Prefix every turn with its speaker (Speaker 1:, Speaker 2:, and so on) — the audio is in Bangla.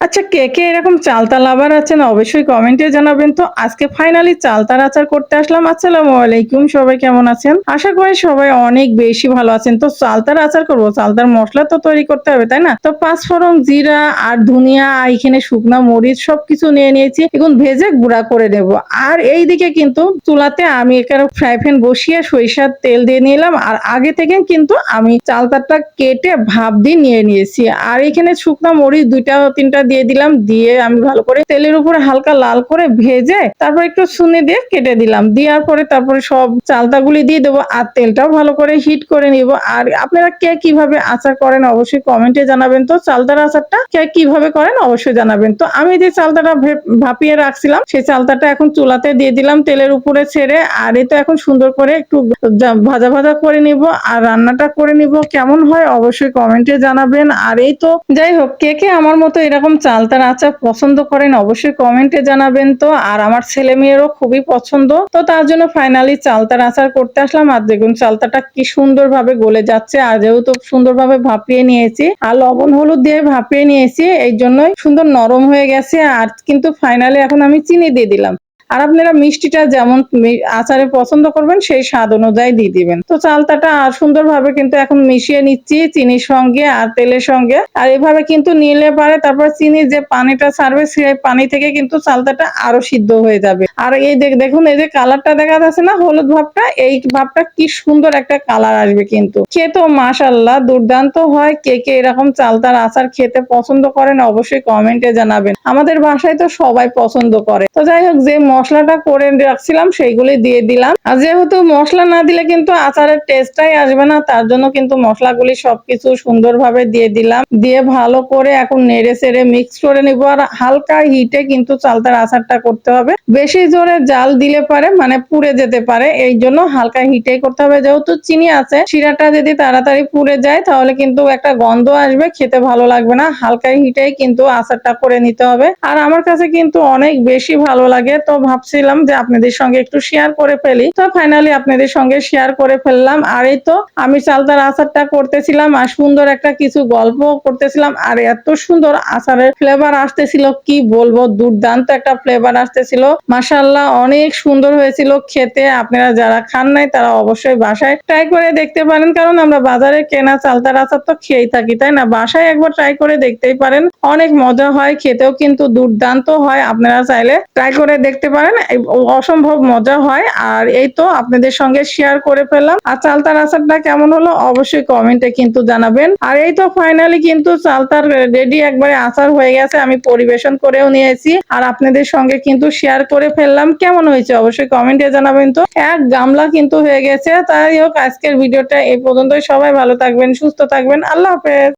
Speaker 1: আচ্ছা কে কে এরকম চালতা লাভার আছেন অবশ্যই কমেন্টে জানাবেন। তো আজকে ফাইনালি চালতার আচার করতে আসলাম। আসসালামু আলাইকুম, সবাই কেমন আছেন? আশা করি সবাই অনেক বেশি ভালো আছেন। তো চালতার আচার করব। চালতার মশলা তো তৈরি করতে হবে, তাই না? তো পাঁচফোড়ন, জিরা আর ধনিয়া এখানে শুকনা মরিচ সবকিছু নিয়ে নিয়েছি। এখন ভেজে গুঁড়া করে নেব। আর এইদিকে কিন্তু চুলাতে আমি এখানে ফ্রাই প্যান বসিয়ে সরিষার তেল দিয়ে নিলাম। আর আগে থেকে কিন্তু আমি চালতাটা কেটে ভাপ দিয়ে নিয়ে নিয়েছি। আর এখানে শুকনা মরিচ দুইটা, তিনটা দিয়ে দিলাম, দিয়ে আমি ভালো করে তেলের উপরে হালকা লাল করে ভেজে তারপর একটু শুনে দিয়ে কেটে দিলাম। দেওয়ার পরে তারপরে সব চালতাগুলি দিয়ে দেবো আর তেলটাও ভালো করে হিট করে নিব। আর আপনারা কে কীভাবে আচার করেন অবশ্যই কমেন্টে জানাবেন। তো চালতার আচারটা কে কীভাবে করেন অবশ্যই জানাবেন। তো আমি যে চালতাটা ভাপিয়ে রাখছিলাম, সেই চালতাটা এখন চুলাতে দিয়ে দিলাম তেলের উপরে ছেড়ে। আর এই তো এখন সুন্দর করে একটু ভাজা ভাজা করে নিব আর রান্নাটা করে নিব। কেমন হয় অবশ্যই কমেন্টে জানাবেন। আর এই তো যাই হোক, কে কে আমার মতো এরকম চালতার আচার পছন্দ করেন, অবশ্যই কমেন্টে জানাবেন তো। আর আমার ছেলে মেয়েরও খুবই পছন্দ। তো তার জন্য ফাইনালি চালতার আচার করতে আসলাম। আর দেখুন, চালতাটা কি সুন্দরভাবে গলে যাচ্ছে। আর যেহেতু সুন্দরভাবে ভাপিয়ে নিয়েছি, আর লবণ, হলুদ দিয়ে ভাপিয়ে নিয়েছি, এই জন্যই সুন্দর নরম হয়ে গেছে। আর কিন্তু ফাইনালি এখন আমি চিনি দিয়ে দিলাম। আর আপনারা মিষ্টিটা যেমন আচারে পছন্দ করবেন, সেই স্বাদ অনুযায়ী দিয়ে দিবেন। তো চালতাটা আর সুন্দরভাবে কিন্তু এখন মিশিয়ে নিচ্ছি, চিনির সঙ্গে আর তেলের সঙ্গে। আর এভাবে কিন্তু নিলে পারে, তারপর চিনির যে পানিটা ছাড়বে, সেই পানি থেকে কিন্তু চালতাটা আরও সিদ্ধ হয়ে যাবে। আর এই দেখুন, এই যে কালারটা দেখা যাচ্ছে না, হলুদ ভাবটা, এই ভাবটা কি সুন্দর একটা কালার আসবে কিন্তু। খেতেও মাশাল্লাহ দুর্দান্ত হয়। কে কে এরকম চালতার আচার খেতে পছন্দ করেন, অবশ্যই কমেন্টে জানাবেন। আমাদের বাসায় তো সবাই পছন্দ করে। তো যাই হোক, যে মশলাটা করে রাখছিলাম সেইগুলি দিয়ে দিলাম। আর যেহেতু মশলা না দিলে কিন্তু আচারের টেস্টটাই আসবে না, তার জন্য কিন্তু মশলাগুলি সবকিছু সুন্দরভাবে দিয়ে দিলাম। দিয়ে ভালো করে এখন নেড়ে চেড়ে মিক্স করে নিব। আর হালকা হিটে কিন্তু চালতার আচারটা করতে হবে। বেশি জোরে জাল দিলে পারে মানে পুড়ে যেতে পারে, এই জন্য হালকা হিটে করতে হবে। যেহেতু চিনি আছে, শিরাটা যদি তাড়াতাড়ি পুড়ে যায়, তাহলে কিন্তু একটা গন্ধ আসবে, খেতে ভালো লাগবে না। হালকা হিটেই কিন্তু আচারটা করে নিতে হবে। আর আমার কাছে কিন্তু অনেক বেশি ভালো লাগে, তো ভাবছিলাম যে আপনাদের সঙ্গে একটু শেয়ার করে ফেলি। তো ফাইনালি আপনাদের সঙ্গে শেয়ার করে ফেললাম। আর এই তো আমি চালতার আচারটা করতেছিলাম আর সুন্দর একটা কিছু গল্প করতেছিলাম। আর এত সুন্দর আচারের ফ্লেভার আসতেছিল, কি বলব? দুর্দান্ত একটা ফ্লেভার আসতেছিল। মাসাল্লাহ অনেক সুন্দর হয়েছিল খেতে। আপনারা যারা খান নাই, তারা অবশ্যই বাসায় ট্রাই করে দেখতে পারেন। কারণ আমরা বাজারে কেনা চালতার আচার তো খেয়েই থাকি, তাই না? বাসায় একবার ট্রাই করে দেখতেই পারেন। অনেক মজা হয়, খেতেও কিন্তু দুর্দান্ত হয়। আপনারা চাইলে ট্রাই করে দেখতে পারেন। এই অসম্ভব মজা হয়। আর এই তো আপনাদের সঙ্গে শেয়ার করে ফেললাম। আর চালতার আচারটা কেমন হলো অবশ্যই কমেন্টে কিন্তু জানাবেন। আর এই তো ফাইনালি কিন্তু চালতার রেডি একবারে আচার হয়ে গেছে, আমি পরিবেশন করেও নিয়েছি। আর আপনাদের সঙ্গে কিন্তু শেয়ার করে ফেললাম। কেমন হয়েছে অবশ্যই কমেন্টে জানাবেন তো। এক গামলা কিন্তু হয়ে গেছে। তাই হোক, আজকের ভিডিওটা এই পর্যন্তই। সবাই ভালো থাকবেন, সুস্থ থাকবেন। আল্লাহ হাফেজ।